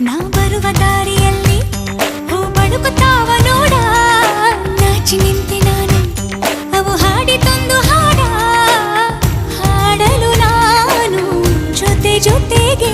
ನಾ ಬರುವ ದಾರಿಯಲ್ಲಿ ಹೂ ಬಳುಕುತ್ತಾವ ನೋಡ. ನಾಚಿ ನಿಂತೆ ನಾನು ಹಾಡಿ ತೊಂದು ಹಾಡಾ. ಹಾಡಲು ನಾನು ಜೊತೆ ಜೊತೆಗೆ